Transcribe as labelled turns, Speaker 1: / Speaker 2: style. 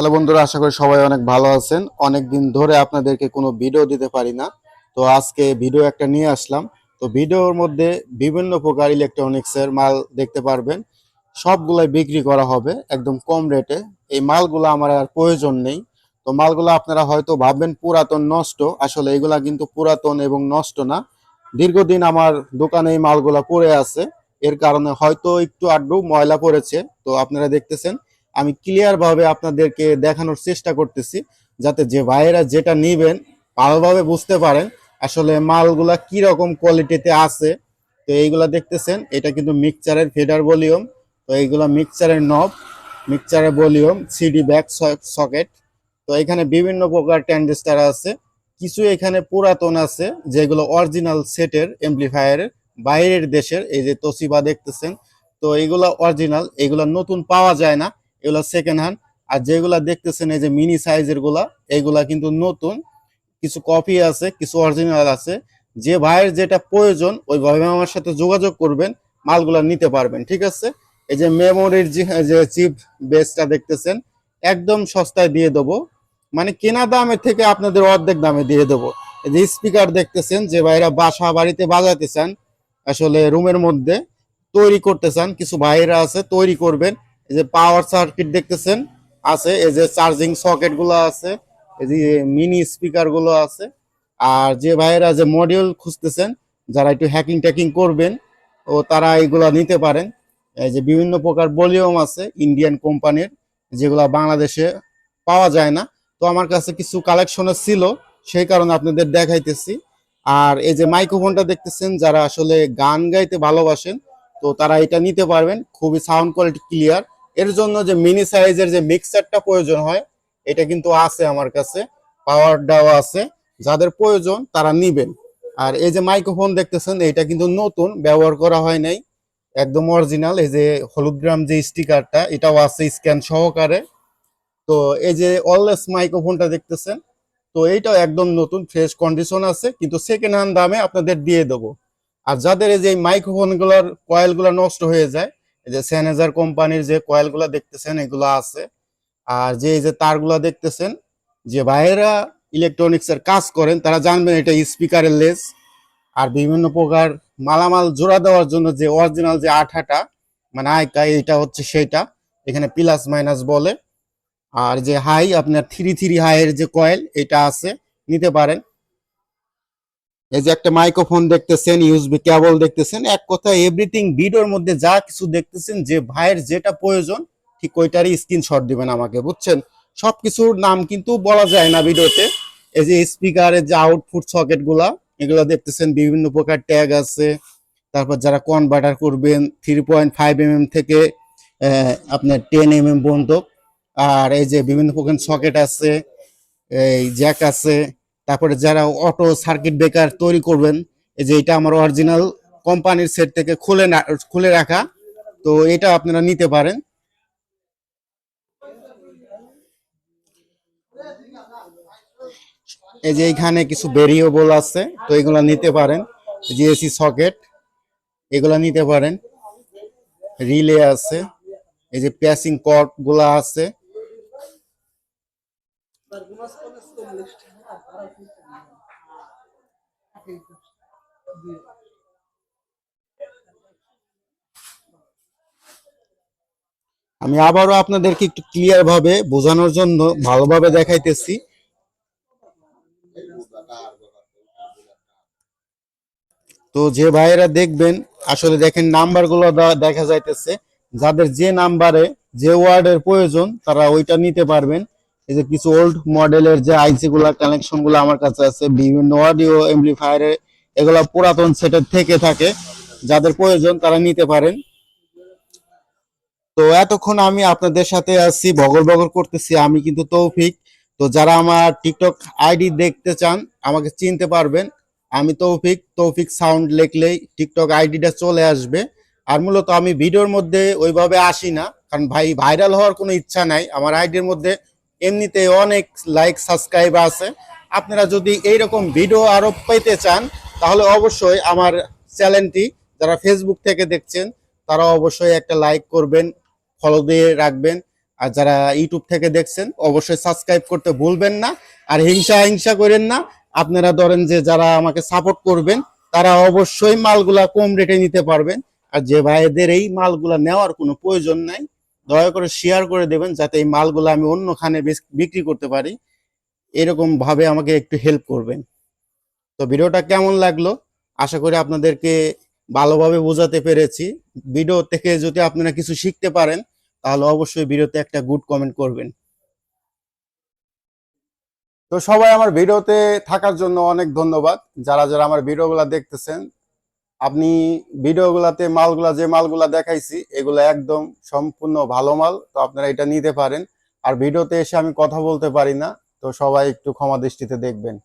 Speaker 1: Hello বন্ধুরা, আশা করি সবাই অনেক ভালো আছেন। অনেক দিন ধরে আপনাদেরকে কোনো ভিডিও দিতে পারি না। তো আজকে ভিডিও একটা নিয়ে আসলাম। তো ভিডিওর মধ্যে বিভিন্ন প্রকার ইলেকট্রনিক্সের মাল দেখতে পারবেন। সবগুলাই বিক্রি করা হবে একদম কম রেটে। এই মালগুলো আমার আর প্রয়োজন নেই। তো মালগুলো আপনারা হয়তো ভাববেন, পুরাতন, নষ্ট। আসলে এগুলা কিন্তু পুরাতন এবং নষ্ট না। দীর্ঘদিন আমার দোকানে এই মালগুলা পড়ে আছে। এর কারণে হয়তো একটু আড্ডু ময়লা পড়েছে। তো আপনারা দেখতেছেন আমি ক্লিয়ার ভাবে আপনাদেরকে দেখানোর চেষ্টা করতেছি, যাতে যে ভাইয়েরা যেটা নিবেন ভালোভাবে বুঝতে পারেন আসলে মালগুলা কি রকম কোয়ালিটিতে আছে। তো এইগুলা দেখতেছেন, এটা কিন্তু মিক্সচারের ফেডার ভলিউম তো এইগুলা মিক্সচারের নব মিক্সচারের ভলিউম সিডি ব্যাক সকেট তো এখানে বিভিন্ন প্রকার ট্যান্ডেস্টার আছে। কিছু এখানে পুরাতন আছে, যেগুলো অরিজিনাল সেটের এমপ্লিফায়ারের বাইরের দেশের, এই যে তসিবা দেখতেছেন, তো এইগুলা অরিজিনাল এগুলা নতুন পাওয়া যায় না। এগুলা সেকেন্ড হ্যান্ড আর যেগুলা দেখতেছেন এই যে মিনি সাইজেরগুলা এগুলা কিন্তু নতুন। কিছু কপি আছে, কিছু অরিজিনাল আছে। যে ভাইয়ের যেটা প্রয়োজন, ওই ভাবে আমার সাথে যোগাযোগ করবেন, মালগুলা নিতে পারবেন, ঠিক আছে? এই যে মেমোরির যে চিপ বেসটা দেখতেছেন, একদম সস্তায় দিয়ে দেবো। মানে কেনা দামের থেকে আপনাদের অর্ধেক দামে দিয়ে দেবো। এই যে স্পিকার দেখতেছেন, যে ভাইরা বাসা বাড়িতে বাজাতে চান, আসলে রুমের মধ্যে তৈরি করতে চান, কিছু ভাইরা আছে, তৈরি করবেন। এই যে পাওয়ার সার্কিট দেখতেছেন, আছে, এই যে চার্জিং সকেটগুলো আছে, এই যে মিনি স্পিকারগুলো আছে, আর যে ভাইয়েরা যে মডিউল খুঁজতেছেন, যারা একটু হ্যাকিং ট্যাকিং করবেন, ও তারা এইগুলা নিতে পারেন। এই যে বিভিন্ন প্রকার ভলিউম আছে ইন্ডিয়ান কোম্পানির যেগুলা বাংলাদেশে পাওয়া যায় না। তো আমার কাছে কিছু কালেকশনে ছিল, সেই কারণে আপনাদের দেখাইতেছি। আর এই যে মাইক্রোফোনটা দেখতেছেন, যারা আসলে গান গাইতে ভালোবাসেন, তো তারা এটা নিতে পারবেন। খুবই সাউন্ড কোয়ালিটি ক্লিয়ার এর জন্য যে মিনি সাইজের যে মিক্সারটা প্রয়োজন হয়, এটা কিন্তু আছে আমার কাছে পাওয়ার আছে। যাদের প্রয়োজন, তারা নিবেন। আর এই যে মাইক্রোফোন দেখতেছেন এটা কিন্তু নতুন, ব্যবহার করা হয় নাই। একদম অরিজিনাল এই যে হলুদগ্রাম যে স্টিকারটা এটাও আছে স্ক্যান সহকারে। তো এই যে অললেস মাইক্রোফোনটা দেখতেছেন, তো এইটাও একদম নতুন ফ্রেশ কন্ডিশন আছে, কিন্তু সেকেন্ড হ্যান্ড দামে আপনাদের দিয়ে দেবো। আর যাদের এই যে মাইক্রোফোনগুলার কয়েলগুলা নষ্ট হয়ে যায় এই যে স্যানেজার কোম্পানির যে কয়েলগুলা দেখতেছেন, এগুলো আছে। আর যে, এই যে তারগুলা দেখতেছেন, যে ভাইয়েরা ইলেকট্রনিক্স এর কাজ করেন, তারা জানবেন এটা স্পিকারের লেস। আর বিভিন্ন প্রকার মালামাল জোড়া দেওয়ার জন্য যে অরিজিনাল যে আঠাটা মানে আইকা এটা হচ্ছে সেইটা, এখানে প্লাস মাইনাস বলে। আর যে হাই আপনার থ্রি থ্রি হাইয়ের যে কয়েল এটা আছে, নিতে পারেন। এই যে একটা মাইক্রোফোন দেখতেছেন ইউএসবি কেবল দেখতেছেন, এক কথা এভরিথিং ভিডিওর মধ্যে যা কিছু দেখতেছেন, যে ভাইয়ের যেটা প্রয়োজন, ঠিক ওইটারই স্ক্রিনশট দিবেন আমাকে, বুঝছেন? সবকিছুর নাম কিন্তু বলা যায় না ভিডিওতে। এই যে স্পিকারের যে আউটপুট সকেটগুলা, এগুলো দেখতেছেন, বিভিন্ন প্রকার ট্যাগ আছে। তারপর যারা কনভার্টার করবেন থ্রি পয়েন্ট ফাইভ এম থেকে আপনার টেন এম এম পর্যন্ত। আর এই যে বিভিন্ন প্রকার সকেট আছে, এই জ্যাক আছে তারপরে যারা অটো সার্কিট ব্রেকার তৈরি করবেন, এই যে এটা আমার অরিজিনাল কোম্পানির সেট থেকে খুলে না, খুলে রাখা, তো এটা আপনারা নিতে পারেন। এই যে এখানে কিছু ভেরিয়েবল আছে, তো এগুলা নিতে পারেন। জিএসি সকেট, এগুলা নিতে পারেন। রিলে আছে, এই যে প্যাসিং কর্ডগুলা আছে। আমি আবারও আপনাদেরকে একটু ক্লিয়ার ভাবে বোঝানোর জন্য ভালোভাবে দেখাইতেছি। তো যে ভাইয়েরা দেখবেন, আসলে দেখেন নাম্বারগুলো দেখা যাইতেছে। যাদের যে নাম্বারে যে ওয়ার্ডের প্রয়োজন, তারা ওইটা নিতে পারবেন। এই যে কিছু ওল্ড মডেলের যে আইসি গুলা কানেকশনগুলো আমার কাছে আছে, বিভিন্ন অডিও এমপ্লিফায়ারে এগুলা পুরাতন সেটের থেকে থাকে। যাদের প্রয়োজন তারা নিতে পারেন। তো এতক্ষণ আমি আপনাদের সাথে আছি, বগর বগর করতেছি, আমি কিন্তু তৌফিক। তো যারা আমার টিকটক আইডি দেখতে চান, আমাকে চিনতে পারবেন। আমি তৌফিক তৌফিক সাউন্ড লিখলেই টিকটক আইডিটা চলে আসবে। আর মূলত আমি ভিডিওর মধ্যে ওইভাবে আসি না, কারণ ভাই ভাইরাল হওয়ার কোনো ইচ্ছা নাই। আমার আইডির মধ্যে এমনিতে অনেক লাইক সাবস্ক্রাইব আছে। আপনারা যদি এইরকম ভিডিও আরও পেতে চান, তাহলে অবশ্যই আমার চ্যানেলটি, যারা ফেসবুক থেকে দেখছেন, তারা অবশ্যই একটা লাইক করবেন ফলো দিয়ে রাখবেন। আর যারা ইউটিউব থেকে দেখছেন, অবশ্যই সাবস্ক্রাইব করতে ভুলবেন না। আর হিংসা হিংসা করেন না। আপনারা ধরেন যে যারা আমাকে সাপোর্ট করবেন, তারা অবশ্যই মালগুলা কম রেটে নিতে পারবেন। আর যে ভাইদের এই মালগুলা নেওয়ার কোনো প্রয়োজন নাই। দয়া করে শেয়ার করে দেবেন যাতে এই মালগুলো আমি অন্যখানে বিক্রি করতে পারি। এরকম ভাবে আমাকে একটু হেল্প করবেন। তো ভিডিওটা কেমন লাগল? আশা করি আপনাদেরকে ভালোভাবে বোঝাতে পেরেছি। ভিডিও থেকে যদি আপনারা কিছু শিখতে পারেন, তাহলে অবশ্যই ভিডিওতে একটা গুড কমেন্ট করবেন। তো সবাই আমার ভিডিওতে থাকার জন্য অনেক ধন্যবাদ। যারা যারা আমার ভিডিওগুলো দেখতেছেন আপনি ভিডিওগুলাতে মালগুলা, যে মালগুলা দেখাইছি, এগুলো একদম সম্পূর্ণ ভালো মাল, তো আপনারা এটা নিতে পারেন। আর ভিডিওতে এসে আমি কথা বলতে পারি না, তো সবাই একটু ক্ষমা দৃষ্টিতে দেখবেন।